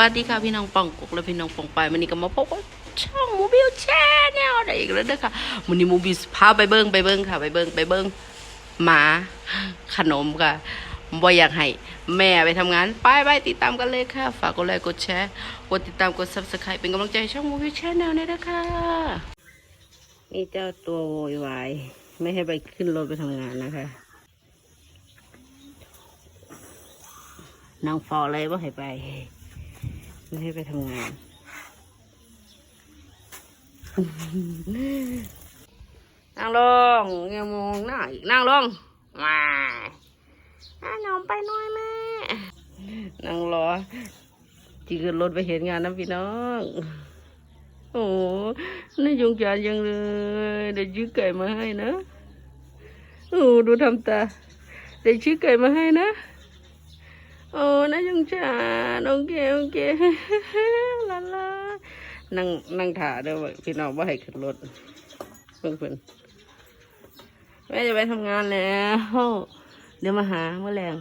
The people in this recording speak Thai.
วัสดีค่ะพี่น้องปองกุกและพี่น้องปองไปวันนี้ก็มาพบกับช่องมูบิวแชนแนลได้อีกแล้วเด้อค่ะวันนี้มูบิวพาไปเบิ้งไปเบิ้งค่ะ ไปเบิ้งไปเบิ้งหมาขนมค่ะบ่อยากให้แม่ไปทำงานไปไปติดตามกันเลยค่ะ ฝากกดไลค์กดแชร์กดติดตามกด subscribe เป็นกำลังใจช่องมูบิวแชนแนลเนี่ยนะคะนี่เจ้าตัวโวยวายไม่ให้ไปขึ้นรถไปทำงานนะคะนางฟอเลยว่าให้ไป ไม่ให้ไปทำงาน นั่งลงอย่ามองหน้าอีกนั่งลงมาน้องไปน้อยแม่นั่งรอจีขึ้นรถไปเห็นงานนะพี่น้อง โอ้น่ายุงยานยังเลย เดี๋ยวชื่อไก่มาให้นะ โอ้ดูทำตา เดี๋ยวชื่อไก่มาให้นะ โอ้นายงชาโอเคโอเคลาลานั่งนั่งถ่าเด้อเว้ยพี่น้องว่าให้ขึ้นรถเพิ่งเพิ่นแม่จะไปทำงานแล้ว เดี๋ยวมาหาเมื่อแรง